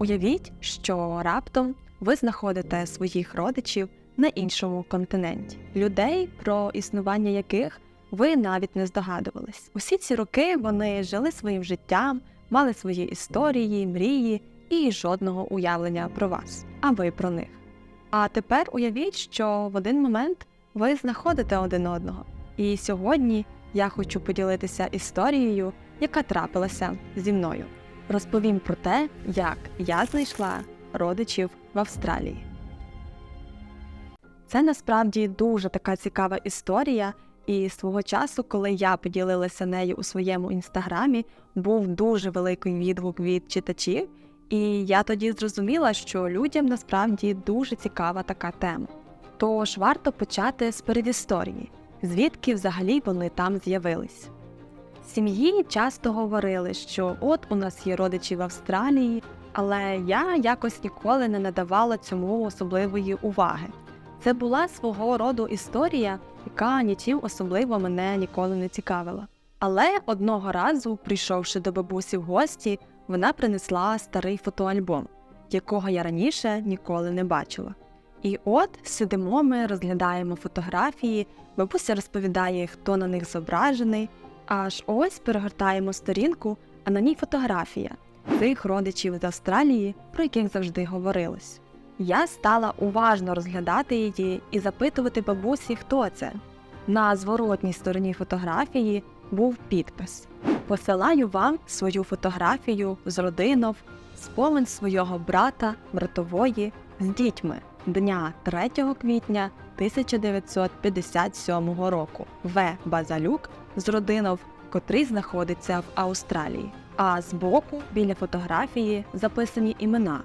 Уявіть, що раптом ви знаходите своїх родичів на іншому континенті, людей, про існування яких ви навіть не здогадувались. Усі ці роки вони жили своїм життям, мали свої історії, мрії і жодного уявлення про вас, а ви про них. А тепер уявіть, що в один момент ви знаходите один одного. І сьогодні я хочу поділитися історією, яка трапилася зі мною. Розповім про те, як я знайшла родичів в Австралії. Це насправді дуже така цікава історія, і свого часу, коли я поділилася нею у своєму інстаграмі, був дуже великий відгук від читачів, і я тоді зрозуміла, що людям насправді дуже цікава така тема. Тож варто почати з передісторії, звідки взагалі вони там з'явились. Сім'ї часто говорили, що от у нас є родичі в Австралії, але я якось ніколи не надавала цьому особливої уваги. Це була свого роду історія, яка нічим особливо мене ніколи не цікавила. Але одного разу, прийшовши до бабусі в гості, вона принесла старий фотоальбом, якого я раніше ніколи не бачила. І от сидимо ми, розглядаємо фотографії, бабуся розповідає, хто на них зображений. Аж ось перегортаємо сторінку, а на ній фотографія цих родичів з Австралії, про яких завжди говорилось. Я стала уважно розглядати її і запитувати бабусі, хто це. На зворотній стороні фотографії був підпис: Посилаю вам свою фотографію з родинов, спомин свого брата, братової з дітьми дня 3 квітня 1957 року. В. Базалюк з родинов, котрий знаходиться в Австралії. А збоку біля фотографії записані імена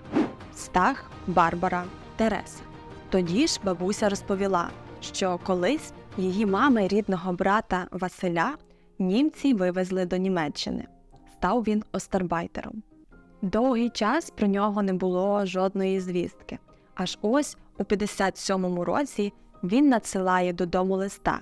Стах, Барбара, Тереса. Тоді ж бабуся розповіла, що колись її мами рідного брата Василя німці вивезли до Німеччини. Став він остарбайтером. Довгий час про нього не було жодної звістки. Аж ось у 57-му році він надсилає додому листа,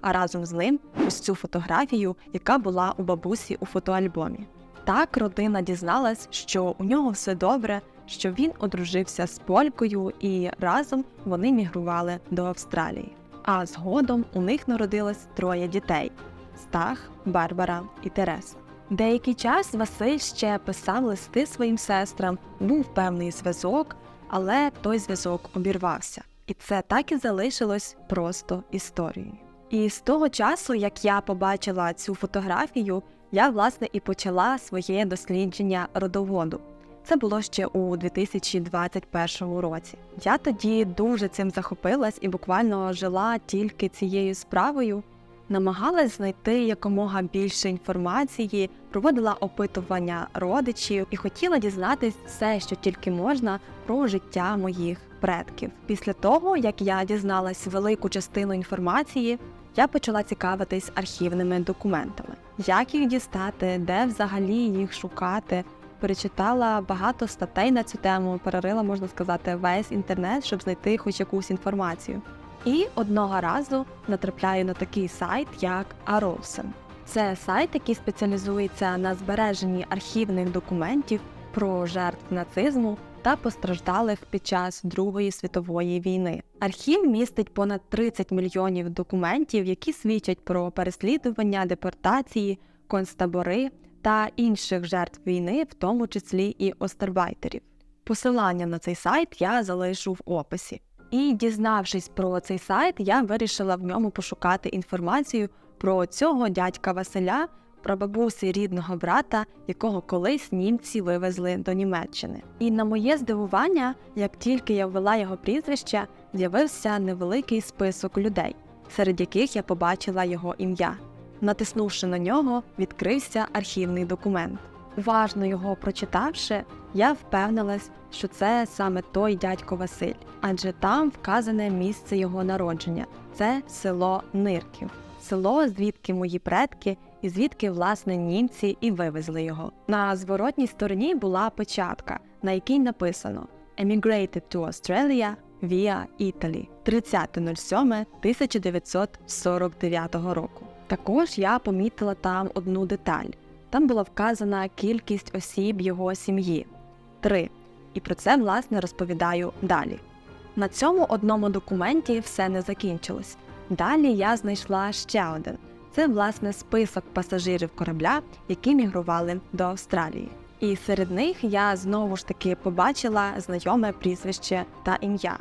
а разом з ним ось цю фотографію, яка була у бабусі у фотоальбомі. Так родина дізналась, що у нього все добре, що він одружився з полькою і разом вони мігрували до Австралії. А згодом у них народилось троє дітей: Стах, Барбара і Терес. Деякий час Василь ще писав листи своїм сестрам, був певний зв'язок, але той зв'язок обірвався. І це так і залишилось просто історією. І з того часу, як я побачила цю фотографію, я власне і почала своє дослідження родоводу. Це було ще у 2021 році. Я тоді дуже цим захопилась і буквально жила тільки цією справою. Намагалась знайти якомога більше інформації, проводила опитування родичів і хотіла дізнатись все, що тільки можна, про життя моїх предків. Після того, як я дізналась велику частину інформації, я почала цікавитись архівними документами, як їх дістати, де взагалі їх шукати. Перечитала багато статей на цю тему, перерила, можна сказати, весь інтернет, щоб знайти хоч якусь інформацію. І одного разу натрапляю на такий сайт, як Arosen. Це сайт, який спеціалізується на збереженні архівних документів про жертв нацизму та постраждалих під час Другої світової війни. Архів містить понад 30 мільйонів документів, які свідчать про переслідування, депортації, концтабори та інших жертв війни, в тому числі і остербайтерів. Посилання на цей сайт я залишу в описі. І, дізнавшись про цей сайт, я вирішила в ньому пошукати інформацію про цього дядька Василя, про бабусі рідного брата, якого колись німці вивезли до Німеччини. І на моє здивування, як тільки я ввела його прізвище, з'явився невеликий список людей, серед яких я побачила його ім'я. Натиснувши на нього, відкрився архівний документ. Уважно його прочитавши, я впевнилась, що це саме той дядько Василь, адже там вказане місце його народження це село Нирків, село, звідки мої предки і звідки власне німці і вивезли його. На зворотній стороні була печатка, на якій написано Emigrated to Australia via Italy 30.07.1949 року. Також я помітила там одну деталь. Там була вказана кількість осіб його сім'ї: 3. І про це власне розповідаю далі. На цьому одному документі все не закінчилось. Далі я знайшла ще один. Це власне список пасажирів корабля, які мігрували до Австралії. І серед них я знову ж таки побачила знайоме прізвище та ім'я.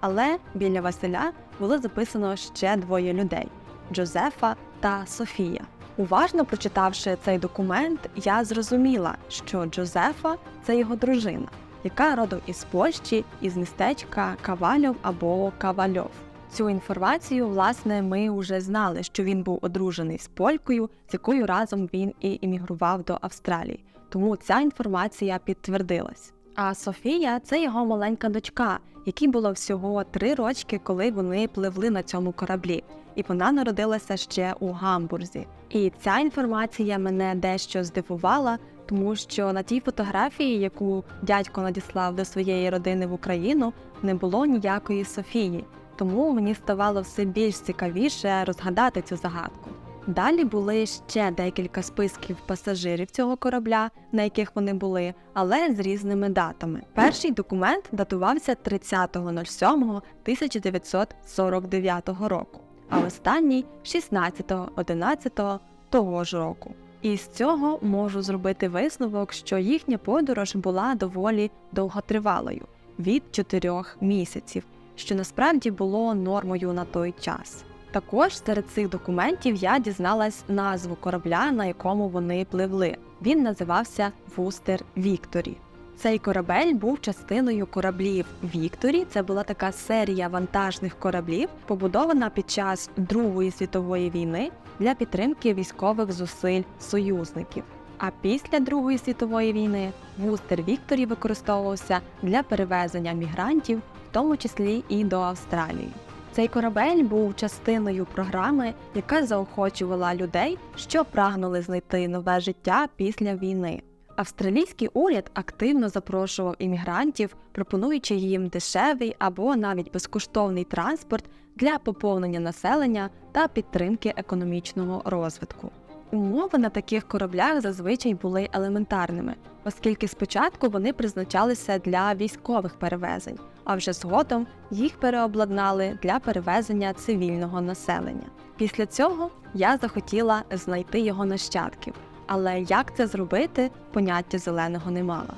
Але біля Василя було записано ще двоє людей Джозефа та Софія. Уважно прочитавши цей документ, я зрозуміла, що Джозефа це його дружина, яка родом із Польщі, із містечка Кавальов або Кавальов. Цю інформацію, власне, ми вже знали, що він був одружений з полькою, з якою разом він і іммігрував до Австралії. Тому ця інформація підтвердилась. А Софія це його маленька дочка, якій було всього три рочки, коли вони пливли на цьому кораблі, і вона народилася ще у Гамбурзі. І ця інформація мене дещо здивувала, тому що на тій фотографії, яку дядько надіслав до своєї родини в Україну, не було ніякої Софії. Тому мені ставало все більш цікавіше розгадати цю загадку. Далі були ще декілька списків пасажирів цього корабля, на яких вони були, але з різними датами. Перший документ датувався 30.07.1949 року, а останній 16.11 того ж року. І з цього можу зробити висновок, що їхня подорож була доволі довготривалою від 4 місяців, що насправді було нормою на той час. Також серед цих документів я дізналась назву корабля, на якому вони пливли. Він називався Вустер Вікторі. Цей корабель був частиною кораблів Вікторі. Це була така серія вантажних кораблів, побудована під час Другої світової війни для підтримки військових зусиль союзників. А після Другої світової війни Вустер Вікторі використовувався для перевезення мігрантів, тому числі і до Австралії. Цей корабель був частиною програми, яка заохочувала людей, що прагнули знайти нове життя після війни. Австралійський уряд активно запрошував іммігрантів, пропонуючи їм дешевий або навіть безкоштовний транспорт для поповнення населення та підтримки економічного розвитку. Умови на таких кораблях зазвичай були елементарними, оскільки спочатку вони призначалися для військових перевезень, а вже згодом їх переобладнали для перевезення цивільного населення. Після цього я захотіла знайти його нащадків, але як це зробити, поняття зеленого не мала.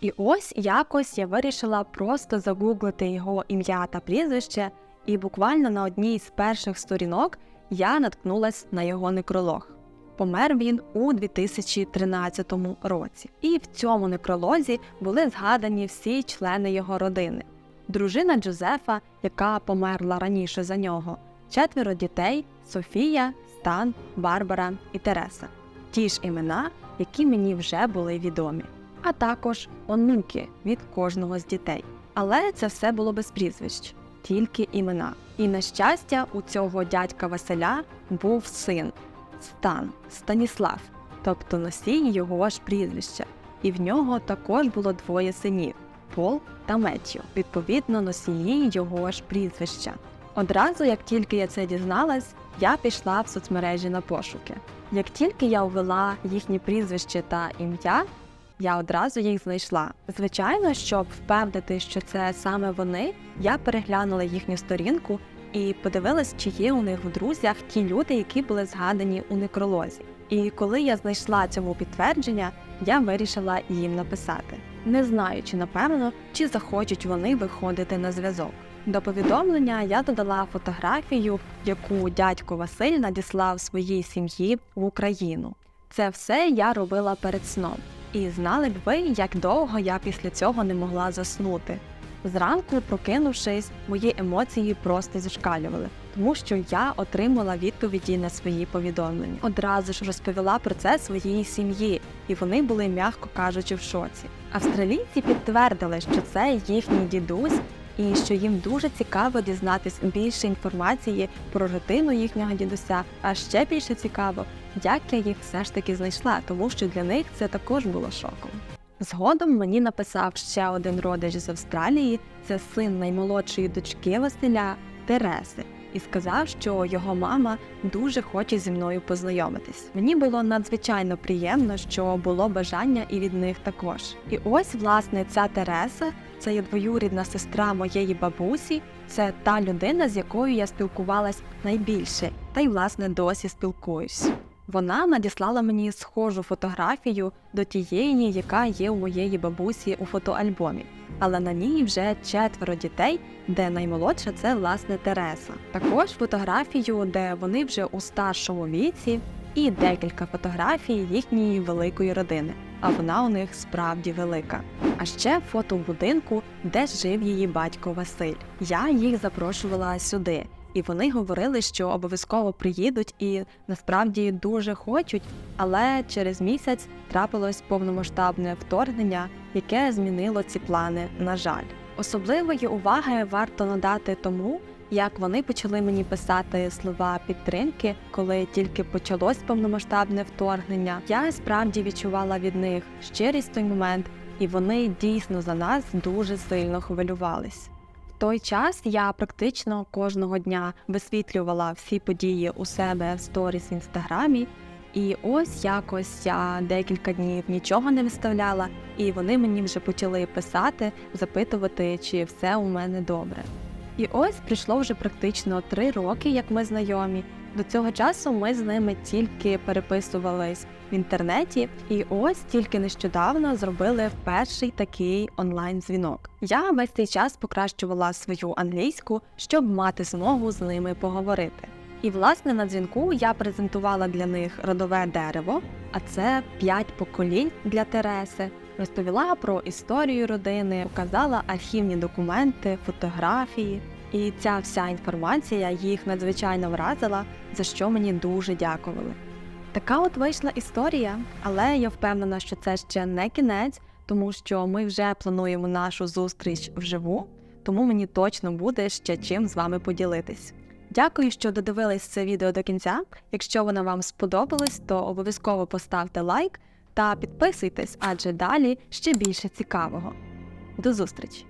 І ось якось я вирішила просто загуглити його ім'я та прізвище, і буквально на одній з перших сторінок я наткнулась на його некролог. Помер він у 2013 році, і в цьому некролозі були згадані всі члени його родини. Дружина Джозефа, яка померла раніше за нього, четверо дітей Софія, Стан, Барбара і Тереса. Ті ж імена, які мені вже були відомі, а також онуки від кожного з дітей. Але це все було без прізвищ, тільки імена. І на щастя, у цього дядька Василя був син Стан Станіслав, тобто носій його ж прізвища. І в нього також було двоє синів Пол та Меттю, відповідно носії його ж прізвища. Одразу, як тільки я це дізналась, я пішла в соцмережі на пошуки. Як тільки я ввела їхні прізвище та ім'я, я одразу їх знайшла. Звичайно, щоб впевнити, що це саме вони, я переглянула їхню сторінку і подивилась, чи є у них в друзях ті люди, які були згадані у некролозі. І коли я знайшла цьому підтвердження, я вирішила їм написати, не знаючи напевно, чи захочуть вони виходити на зв'язок. До повідомлення я додала фотографію, яку дядько Василь надіслав своїй сім'ї в Україну. Це все я робила перед сном. І знали б ви, як довго я після цього не могла заснути. Зранку, прокинувшись, мої емоції просто зашкалювали, тому що я отримала відповіді на свої повідомлення. Одразу ж розповіла про це своїй сім'ї, і вони були, м'яко кажучи, в шоці. Австралійці підтвердили, що це їхній дідусь, і що їм дуже цікаво дізнатись більше інформації про родину їхнього дідуся. А ще більше цікаво, як я їх все ж таки знайшла, тому що для них це також було шоком. Згодом мені написав ще один родич з Австралії, це син наймолодшої дочки Василя Тереси. і сказав, що його мама дуже хоче зі мною познайомитись. Мені було надзвичайно приємно, що було бажання і від них також. І ось, власне, ця Тереса, це є двоюрідна сестра моєї бабусі. Це та людина, з якою я спілкувалась найбільше, та й власне досі спілкуюсь. Вона надіслала мені схожу фотографію до тієї, яка є у моєї бабусі у фотоальбомі. Але на ній вже четверо дітей, де наймолодша це власне Тереса. Також фотографію, де вони вже у старшому віці, і декілька фотографій їхньої великої родини. А вона у них справді велика. А ще фото в будинку, де жив її батько Василь. Я їх запрошувала сюди. І вони говорили, що обов'язково приїдуть і насправді дуже хочуть, але через місяць трапилось повномасштабне вторгнення, яке змінило ці плани. На жаль, особливої уваги варто надати тому, як вони почали мені писати слова підтримки, коли тільки почалось повномасштабне вторгнення. Я справді відчувала від них щирість той момент, і вони дійсно за нас дуже сильно хвилювались. Той час я практично кожного дня висвітлювала всі події у себе в сторіс в інстаграмі. І ось якось я декілька днів нічого не виставляла, і вони мені вже почали писати, запитувати, чи все у мене добре. І ось прийшло вже практично три роки, як ми знайомі. До цього часу ми з ними тільки переписувались в інтернеті, і ось тільки нещодавно зробили перший такий онлайн-дзвінок. Я весь цей час покращувала свою англійську, щоб мати змогу з ними поговорити. І власне на дзвінку я презентувала для них родове дерево, а це п'ять поколінь для Тереси. Розповіла про історію родини, показала архівні документи, фотографії. І ця вся інформація їх надзвичайно вразила, за що мені дуже дякували. Така от вийшла історія, але я впевнена, що це ще не кінець, тому що ми вже плануємо нашу зустріч вживу, тому мені точно буде ще чим з вами поділитись. Дякую, що додивились це відео до кінця. Якщо воно вам сподобалось, то обов'язково поставте лайк та підписуйтесь, адже далі ще більше цікавого. До зустрічі!